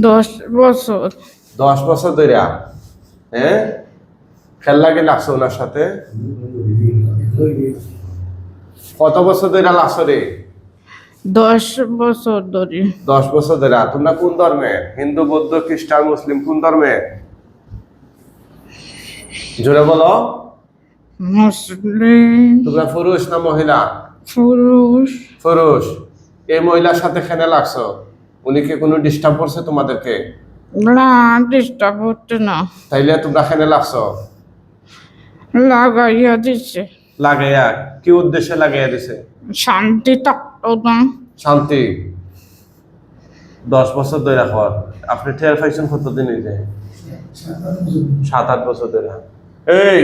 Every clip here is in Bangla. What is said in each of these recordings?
দশ বছর। দশ বছর ধরে হ্যাঁ খেলা লাগে লাগছো ওনার সাথে? কত বছর ধরে লাগছো রে? দশ বছর ধরে। দশ বছর ধরে তোমরা কোন ধর্মে? হিন্দু বৌদ্ধ খ্রিস্টান মুসলিম কোন ধর্মে? জোরে বলো। মুসলিম। তোমরা পুরুষ না মহিলা? পুরুষ। পুরুষ। এই মহিলার সাথে খেনে লাগছো? উনি কি কোনো ডিস্টার্ব করছে তোমাদেরকে? না ডিস্টার্ব হচ্ছে না। তাইলে তোমরা খেনে লাগছো? লাগাইয়া দিছে। লাগাইয়া? কি উদ্দেশ্যে লাগাইয়া দিছে? শান্তি থাকতো না। শান্তি? দশ বছর ধরে রাখবার আপনি টের পাইছেন কতদিন হয়েছে সাত আট বছর ধরে এই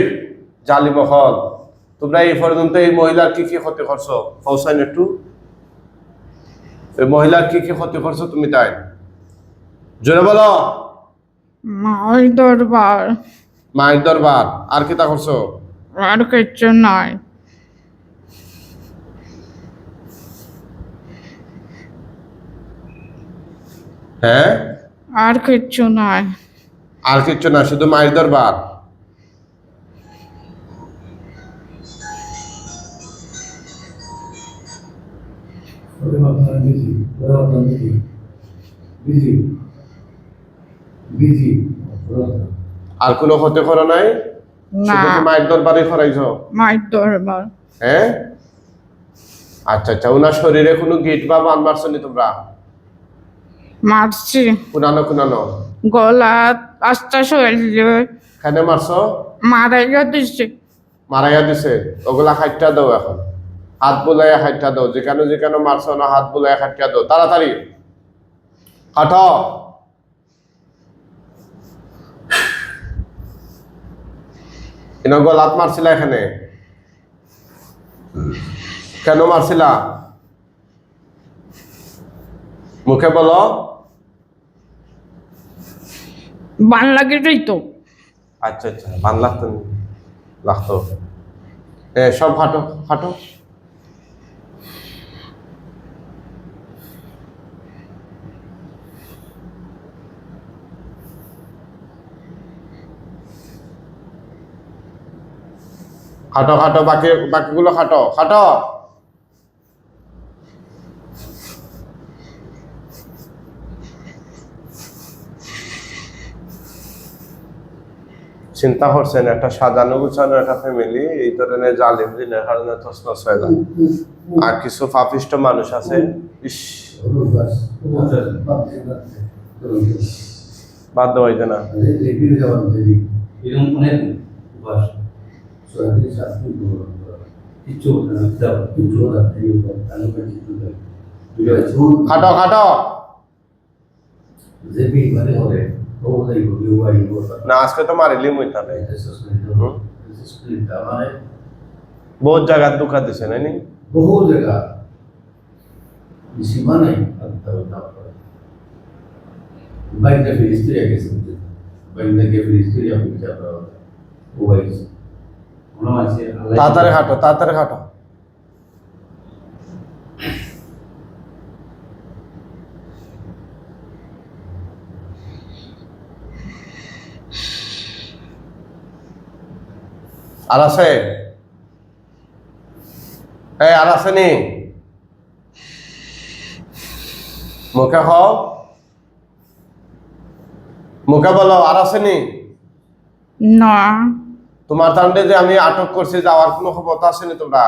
জালি মহল তোমরা এই পর্যন্ত এই মহিলার কি কি ক্ষতি করছ? ফৌসাইন একটু। এই মহিলার কি কি ক্ষতি করছ তুমি তাই? জোরে বলো। মাই দরবার। মায়ের দরবার আর কি তা করছ? আর কিছু নাই। হ্যাঁ? আর কিছু নাই। আর কিচ্ছু না শুধু মায়ের দরবার। I'm busy? Busy. Busy. What about আর কোনো ক্ষতি করো নাই? না। মায়ের দরবারে করাইছো মাই দরবার। হ্যাঁ? আচ্ছা আচ্ছা। ওনার শরীরে কোনো গিট বা বান মারছো নি তোমরা? মারছি। কুনানো কুনানো। গলা আস্তা শরীরে খানে মারছো? মারাইয়া দিছে। মারাইয়া দিছে। ওগুলা খাইটা দাও এখন। হাত বুলাইয়া খাইটা দাও যেখানে যেখানে মারছো না হাত বুলাইয়া খাইটা দাও তাড়াতাড়ি। হাঁট এনে গলাত মারছিলা এখানে? কেন মারছিলা? মুখে বলো। বান লাগে তো। আচ্ছা আচ্ছা ভান লাগতো লাগতো। এ সব হাঁটো হাঁটো। হাঁটো খাটো বাকি বাকিগুলো খাটো খাটো। চিন্তা করছেন একটা সাজানো গুছানো একটা ফ্যামিলি এই ধরনের জালিম দিনের কারণে তসনস হয়ে যায় আর কিছু পাপিষ্ট মানুষ আছে ইস। বাধ্য হইতে না। এরকম অনেক উপাস সরাসরি শাস্তি গ্রহণ করা কিচ্ছু হতো না দাও কিচ্ছু হতো না এই উপাস আলো করে কিছু দেয় দুটো ঝুল খাটো খাটো জেপি মানে হবে ও দেই গো ইউ আই গো না আজকে তো মারিলি মুই তাহলে হুম। মানে বহুত জায়গার দুঃখা দিছে নাইনি বহু জায়গা সীমা নাই বাইকটা ফিরিস্ত্রি আগে শুনতে বাইকটা গিয়ে ফিরিস্ত্রি আমি চাপা ও বাইক মনে আছে তাড়াতাড়ি হাঁটো তাড়াতাড়ি হাঁটো। আর আছে? এই আর আছে নি? মুখে হ। মুখে বলো আর আছে নি? না। তোমার তান্ডে যে আমি আটক করছি যাওয়ার কোনো খবর আসেনি তোমরা?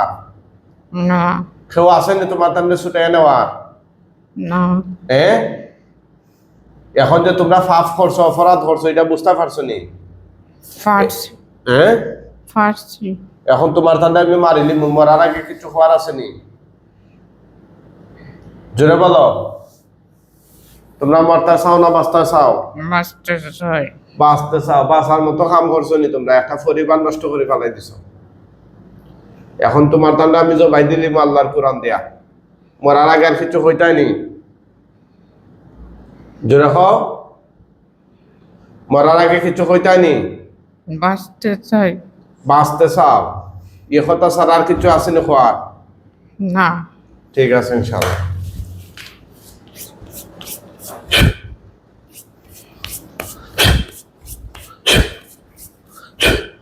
না। কেউ আসেনি তোমার তান্ডে ছুটে নেওয়ার? না। এ? এখন যে তোমরা ফাফ করছ অপরাধ করছ এটা বুঝতে পারছ নি? হ্যাঁ এখন তোমার তান্ডে আমি মারিলি মরার আগে কিছু হওয়ার আসেনি জোরে বলো। তোমরা মরতে চাও না বাঁচতে চাও? মাস্টার হয় বাঁচতে চাও বাঁচার মতো কাম করছ নি তোমরা একটা পরিবার নষ্ট করে ফেলাই দিছো। এখন তোমার তান্ডে আমি জবাই দিলি আল্লাহর কোরআন দিয়া। মরার আগে আর কিছু হইতাই নি। জোরে হ। মরার আগে কিছু হইতাই নি। বাঁচতে চাই। বাঁচতে চাও। কথা ছাড়া আর কিছু আসেনি খোয়ার? না। ঠিক আছে ইনশাল্লাহ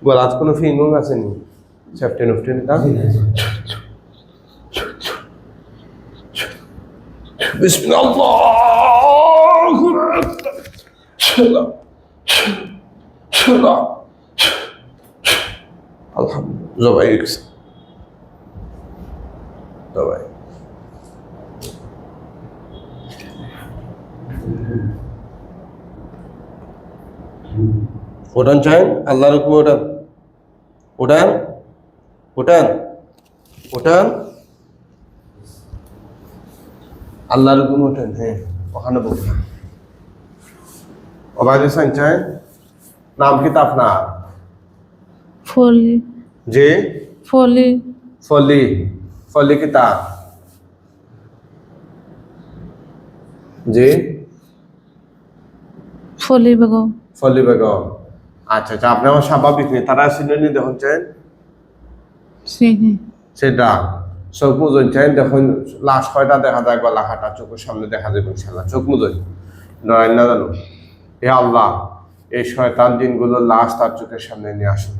বল আজ কোনো ফিঙ্গিং আসেনি চ্যাপ্টেন অফ টেন আলহামদুলিল্লাহ জবাই জবাই ওটান চায় আল্লাহর হুকুমে ওটা ওটান ওটান ওটান আল্লাহর হুকুমে ওটান হ্যাঁ ওখানে বলুন সাইন চাইন নাম কি তা আপনার? ফলি। যে? ফলি। ফলি। ফলি কি তা? জি ফলি বেগম। ফলি বেগম। আচ্ছা আচ্ছা আপনি আমার স্বাভাবিক নেই। তারা সিনেনি দেখুন চাইন সেটা। চোখ মুজন চাইন দেখুন লাশ কয়টা দেখা যায় গলা কাটা চোখের সামনে দেখা যাবে ইনশাল্লাহ চোখ মুজন নয় না জানো? এ আল্লাহ এই শয়তান দিনগুলো লাশ তার চোখের সামনে নিয়ে আসুন